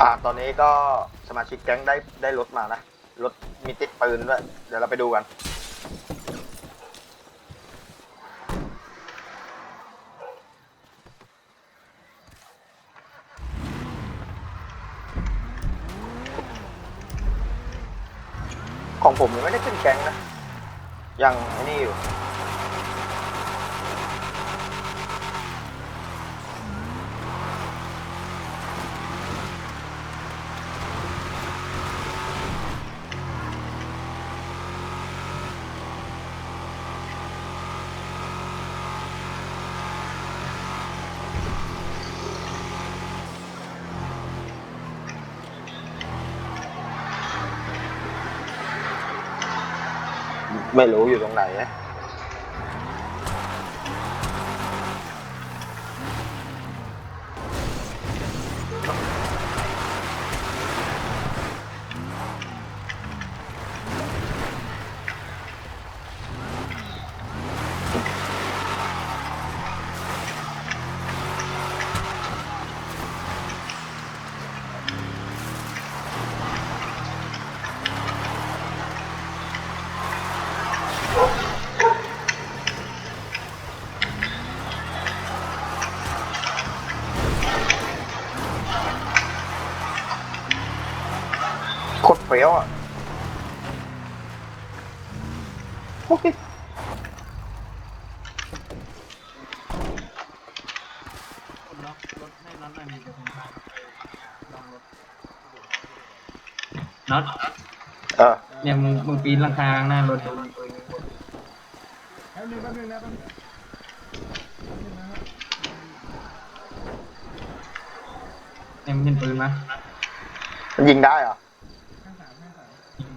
อ่าตอนนี้ก็สมาชิกแก๊งได้ได้รถมานะ รถมีติดปืนด้วย เดี๋ยวเราไปดูกัน ของผมยังไม่ได้ขึ้นแก๊งนะ ยังไอ้นี่อยู่ ไม่รู้อยู่ตรงไหน ฟี้ยวอะโอ้ยคนล็อกรถให้น็อตหน่อยมีจะเป็นทางไปลองรถน็อตเออเนี่ยมึงมึงปีนหลังคาข้างหน้ารถดูมึงปืนแป๊บนึงแป๊บนึงนะแป๊บนึงเนี่ยมึงเห็นปืนไหมมันยิงได้เหรอ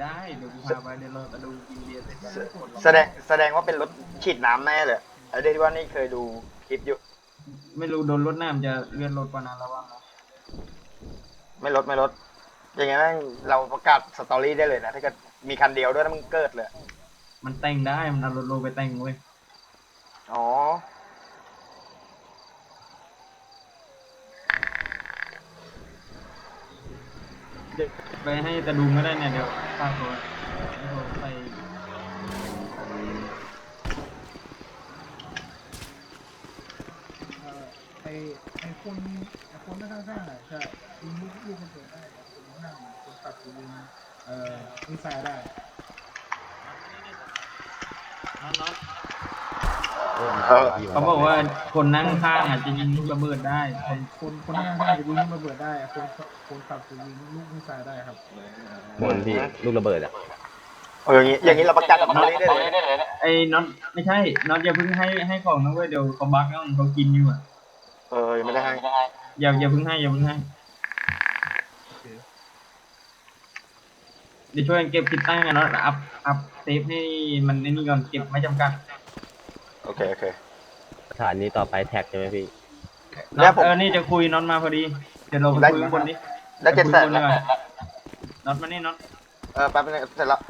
ได้เดี๋ยวกูพาไปเดี๋ยวเราจะดูยิงเบียร์เสร็จแล้วโคตรหรอกแสดงแสดงว่าเป็นรถฉีดน้ำแน่เลยไอ้เด็ที่ว่านี่เคยดูคลิปอยู่ ไม่รู้โดนรถหน้ามันจะเลื่อนรถกว่านั้นระวังนะไม่ลดไม่ลด อย่างงี้แม่งเราประกาศสตอรี่ได้เลยนะ ถ้าเกิดมีคันเดียวด้วยนะมึงเกิดเลย มันแต่งได้มันเอารถโลไปแต่งเว้ยอ๋อ เดี๋ยวไปให้ตะดูไม่ได้เนี่ยเดี๋ยวฝากตัวไปเอ่อไอไอคนไอคนข้าข้างๆอะจะยิงลูกลูกคนเปิดได้แต่คนข้าคนตัดยิงเอ่อมิสไซล์ได้น็อตน็อต เออเขาบอกว่าคนนั่งข้างอะจะยิงลูกระเบิดได้ คนคนคนข้างข้างๆจะยิงลูกระเบิดได้คนคนตัดจะยิงลูกมิสไซล์ได้ครับบนพี่ลูกระเบิดอะเอออย่างงี้อย่างงี้เราประกาศสตอรี่ได้เลยไอ้น็อตไม่ใช่น็อตอย่าเพิ่งให้ให้ของนะเว้ยเดี๋ยวเขาบักแล้วเขากินอยู่อะเออยังไม่ได้ให้อย่าอย่าเพิ่งให้อย่าเพิ่งให้เดี๋ยวช่วยกันเก็บติดตั้งกันเนาะอัพอัพเซฟให้มันไอ้นี่ก่อนเก็บไม่จำกัดโอ เคโอเคสถานีต่อไปแท็กใช่ไหมพี่แล้น็อวตผม เออ นี่จะคุยน็อตมาพอดี เดี๋ยวเราไปได้คุยข้างบนนี้ได้เจ็ดแสนคุยแล้วข้างบดีกว่าน็อตมานี่น็อตเออแป๊บนึงเสร็จแล้ว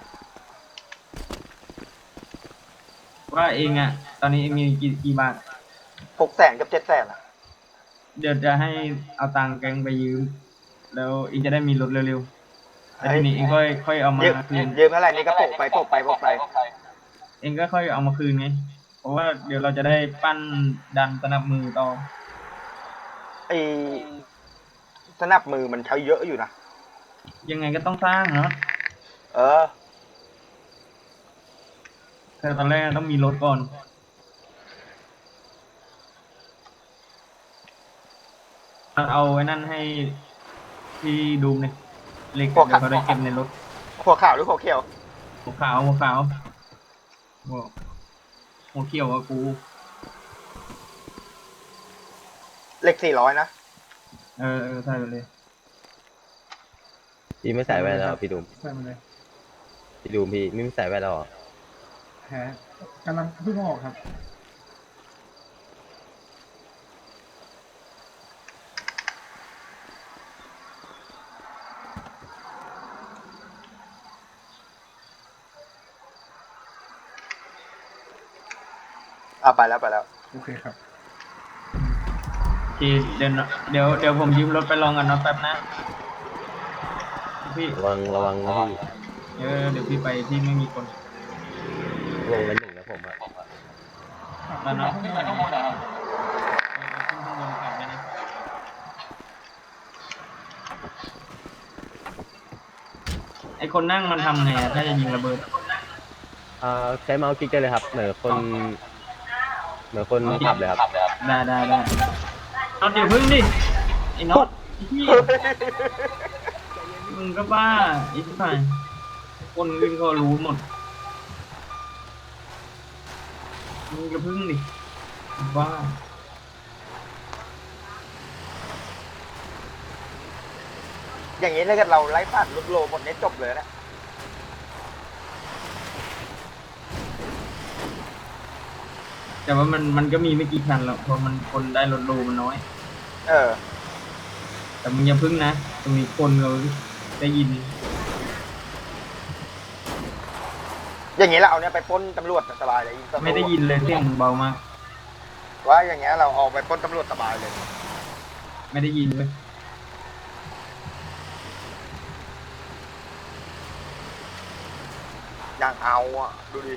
ว่าเองอะ ตอนนี้เองมีกี่กี่บาท หกแสนกับเจ็ดแสนอะเดี๋ยวจะให้เอาตังค์แกงไปยืม แล้วเองจะได้มีรถเร็วๆแล้วทีนี้เองค่อยค่อยเอามายืมคืนยืมเท่าไหร่นี่ก็โปะไปโปะไปโปะไป เองก็ค่อยเอามาคืนไง เพราะว่าเดี๋ยวเราจะได้ปั้นดันสนับมือต่อ ไอสนับมือมันใช้เยอะอยู่นะ ยังไงก็ต้องสร้างเนาะเออ แต่ตอนแรกต้องมีรถก่อน เอาไว้นั่นให้พี่ดูมเนี่ยเล็กพวกเดี๋ยวเขาได้เก็บในรถ หัวขาวหรือหัวเขียว หัวขาวหัวขาว หัวหัวเขียวอะกูเหล็กสี่ร้อยนะ เออเออใส่ไปเลยพี่ไม่ใส่แว่นแล้วเหรอพี่ดูมใส่มาเลยพี่ดูมพี่ไม่ใส่แว่นแล้วเหรอแพ้กำลังเพิ่งออกครับ อะไปแล้วไปแล้ว โอเคครับทีเดี๋ยวเดี๋ยวเดี๋ยวผมยืมรถไปลองกันเนาะแป๊บนะ พี่ระวังระวังนะพี่เออเดี๋ยวพี่ไปที่ไม่มีคนลงไปหนึ่งนะผมอะตอนนั้นขึ้ขึ้นนไปมาข้าข้างงบบนนนะนะขึ้นข้างบนแข่งไปนะไอคนนั่งมันทำไงอะถ้าจะยิงระเบิด อ่าใช้เมาส์คลิกได้เลยครับเหมือนคน เหมือนคนขับเลยครับได้ได้ได้เอาเดี๋ยวพึ่งดิไอ้น็อตไอ้พี่มึงก็บ้าไอ้ที่ผ่านคนอื่นเขารู้หมดมึงก็พึ่งดิบ้าอย่างนี้ถ้าเกิดเราไล่ผ่านลุกโลหมดนี้จบเลยนะ แต่ว่ามันมันก็มีไม่กี่คันหรอกเพราะมันคนได้รถโลมันน้อย เออ แต่มึงอย่าพึ่งนะตรงนี้คนเราได้ยิน อย่างนี้เราเอาเนี่ยไปปล้นตำรวจสบายเลยยิงตำรวจไม่ได้ยินเลยเสียงมึงเบามากว่าอย่างเงี้ยเราเอาไปปล้นตำรวจสบายเลย ไม่ได้ยินเลยอย่างเอาอะดูดิ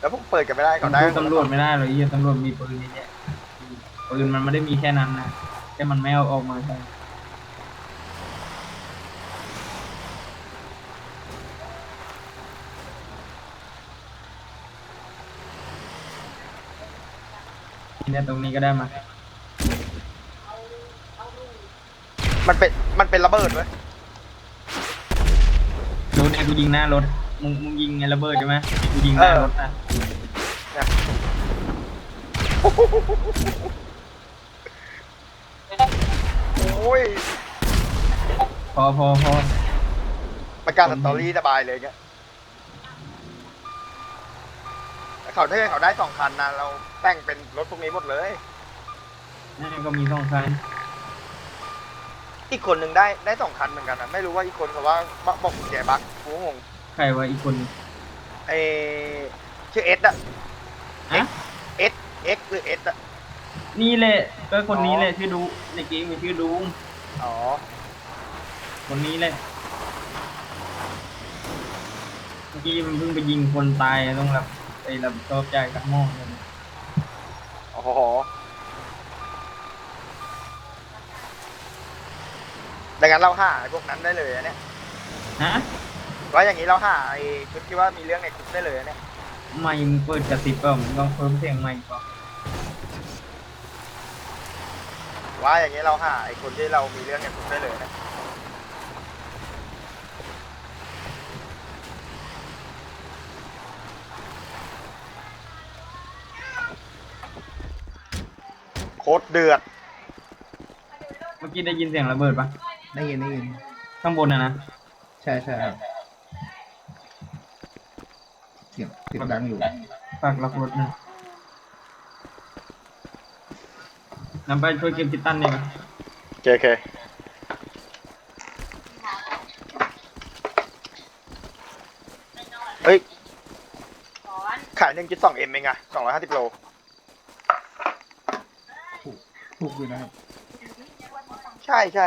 แล้วพวกเปิดกันไม่ได้ก่อนได้สู้ตำรวจไม่ได้หรอกไอ้เหี้ยตำรวจมีปืนนี่แหละปืนมันไม่ได้มีแค่นั้นนะแค่มันไม่เอาออกมาใช่เนี่ยตรงนี้ก็ได้มามันเป็น มันเป็นระเบิดเว้ยดูเนี่ยกูยิงหน้ารถ มึงมึงยิงไงระเบิดใช่ไหมกูยิงหน้ารถนะ โอ้ยพอพอพอประกาศสตอรี่สบายเลยเงี้ยแต่เขาถ้าเขาได้สองคันนะเราแต่งเป็นรถพวกนี้หมดเลย นี่ก็มีสองคัน อีกคนหนึ่งได้ได้สองคันเหมือนกันนะไม่รู้ว่าอีกคนเขาว่าบอกบอกกุญแจบักกูงงใครวะอีกคนไอชื่อเอสอะอะ เอสเอ็กหรือเอสอะนี่แหละก็คนนี้แหละชื่อดูในเกมมีชื่อดูอ๋อ คนนี้แหละเมื่อกี้มันเพิ่งไปยิงคนตายต้องรับไปรับผิดชอบจ่ายกับหม้อเลยโอ้โห ดังนั้นเราหาไอ้พวกนั้นได้เลยอะเนี่ยฮะ ว่าอย่างนี้เราหาไอ้ชุดที่ว่ามีเรื่องในคุกได้เลยอะเนี่ย ไม่มึงเปิดกระติบเปล่ามึงต้องเพิ่มเสียงใหม่ก่อนว่าอย่างนี้เราหาไอ้คนที่เรามีเรื่องในคุกได้เลยนะโคตรเดือด เมื่อกี้ได้ยินเสียงระเบิดปะได้ยินได้ยินข้างบนนะนะ ใช่ใช่ครับ เสียงเสียงดังอยู่ฝากล็อกรถหนะนำไปช่วยเก็บติดตั้นเนี่ยนะโอเคโอเคเฮ้ย ขายหนึ่งจุดสองเอ็มเองอะสองร้อยห้าสิบโล ถูกถูกอยู่นะครับ ใช่ใช่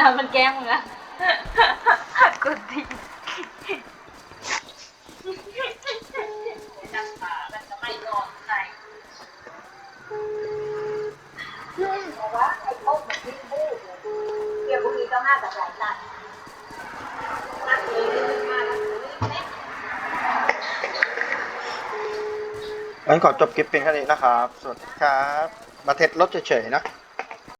น้องมันแกล้งมึงอะกูตีน้ำตามันจะไม่นอนใจเพราะว่าไอ้พวกมันที่พูดเดี๋ยวพรุ่งนี้ต้องห้ากับหลายตัดนักเลยมาแล้วแม่งั้นขอจบคลิปเพียงแค่นี้นะครับ สวัสดีครับ มาเทสรถเฉยๆนะ